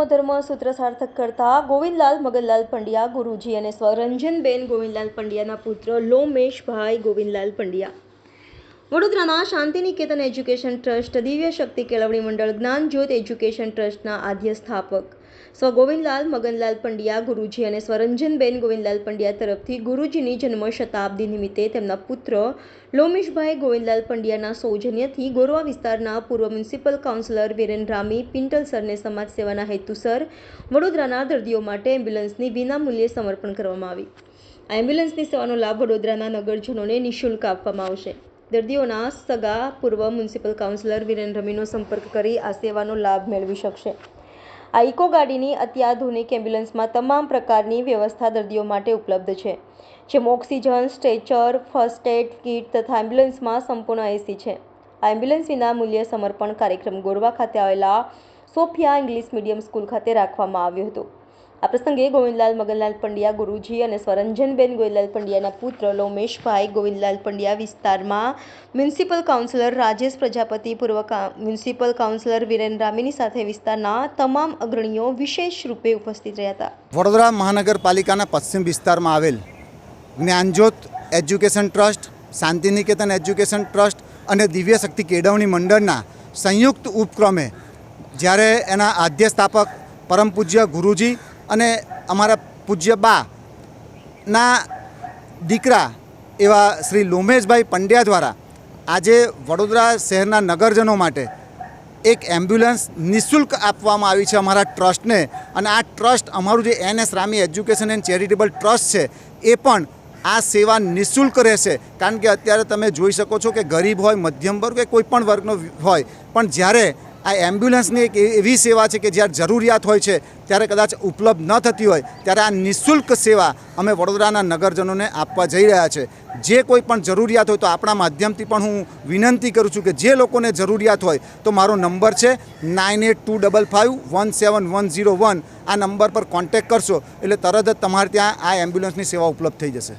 સૂત્ર સાર્થક કરતા ગોવિંદલાલ મગનલાલ પંડ્યા ગુરુજી અને સ્વરંજનબેન ગોવિંદલાલ પંડ્યાના પુત્ર લોમેશભાઈ ગોવિંદલાલ પંડ્યા. વડોદરાના શાંતિનિકેતન એજ્યુકેશન ટ્રસ્ટ દિવ્ય શક્તિ કેળવણી મંડળ જ્ઞાન જ્યોત એજ્યુકેશન ટ્રસ્ટના આદ્ય સ્થાપક. સ્વ ગોવિંદલાલ, મગનલાલ પંડ્યા, ગુરુજી અને સ્વરંજનબેન ગોવિંદલાલ પંડ્યા તરફથી ગુરુજીની જન્મ શતાબ્દી નિમિત્તે તેમના પુત્ર લોમેશભાઈ ગોવિંદલાલ પંડ્યાના સૌજન્યથી ગોરવા વિસ્તારના પૂર્વ મ્યુનિસિપલ કાઉન્સિલર વિરેન રામી પિન્ટલ સરને સમાજ સેવાના હેતુસર વડોદરાના દર્દીઓ માટે એમ્બ્યુલન્સની વિનામૂલ્યે સમર્પણ કરવામાં આવી. આ એમ્બ્યુલન્સની સેવાનો લાભ વડોદરાના નગરજનોને નિઃશુલ્ક આપવામાં આવશે. દર્દીઓના સગા પૂર્વ મ્યુનિસિપલ કાઉન્સિલર વિરેન રમીનો સંપર્ક કરી આ સેવાનો લાભ મેળવી શકશે. આ ઇકો ગાડીની અત્યાધુનિક એમ્બ્યુલન્સમાં તમામ પ્રકારની વ્યવસ્થા દર્દીઓ માટે ઉપલબ્ધ છે, જેમાં oxygen, stretcher, first aid kit તથા એમ્બ્યુલન્સમાં સંપૂર્ણ એસી છે. આ એમ્બ્યુલન્સ વિના મૂલ્ય સમર્પણ કાર્યક્રમ ગોરવા ખાતે આવેલા સોફિયા ઇંગ્લિશ મીડિયમ સ્કૂલ ખાતે રાખવામાં આવ્યો હતો. આ પ્રસંગે ગોવિંદલાલ મગનલાલ પંડ્યા ગુરુજી અને સ્વરંજનબેન ગોવિંદલાલ પંડ્યાના પુત્ર લોમેશભાઈ ગોવિંદલાલ પંડ્યા વિસ્તારમાં મ્યુનિસિપલ કાઉન્સિલર રાજેશ પ્રજાપતિ, પૂર્વ મ્યુનિસિપલ કાઉન્સિલર વિરેન રામીની સાથે વિસ્તારના તમામ અગ્રણીઓ વિશેષ રૂપે ઉપસ્થિત રહ્યા હતા. વડોદરા મહાનગરપાલિકાના પશ્ચિમ વિસ્તારમાં આવેલ Gyanjyot education trust, Shantiniketan education trust અને દિવ્ય શક્તિ કેળવણી મંડળના સંયુક્ત ઉપક્રમે જ્યારે એના આદ્ય સ્થાપક પરમ પૂજ્ય ગુરુજી અને અમારા પૂજ્ય બાના દીકરા એવા શ્રી લોમેશભાઈ પંડ્યા દ્વારા આજે વડોદરા શહેરના નગરજનો માટે એક એમ્બ્યુલન્સ નિઃશુલ્ક આપવામાં આવી છે અમારા ટ્રસ્ટને. અને આ ટ્રસ્ટ અમારું જે N S Rami education and charitable trust છે, એ પણ આ સેવા નિઃશુલ્ક રહેશે. કારણ કે અત્યારે તમે જોઈ શકો છો કે ગરીબ હોય મધ્યમ વર્ગ કે કોઈ પણ વર્ગનો હોય, પણ જ્યારે આ એમ્બ્યુલન્સની એક એવી સેવા છે કે જ્યારે જરૂરિયાત હોય છે, ત્યારે કદાચ ઉપલબ્ધ ન થતી હોય, ત્યારે આ નિઃશુલ્ક સેવા અમે વડોદરાના નગરજનોને આપવા જઈ રહ્યા છે. જે કોઈ પણ જરૂરિયાત હોય તો આપણા માધ્યમથી પણ હું વિનંતી કરું છું કે જે લોકોને જરૂરિયાત હોય, તો મારો નંબર છે nine eight two double five one seven one zero one. આ નંબર પર કોન્ટેક્ટ કરશો, એટલે તરત જ તમારે ત્યાં આ એમ્બ્યુલન્સની સેવા ઉપલબ્ધ થઈ જશે.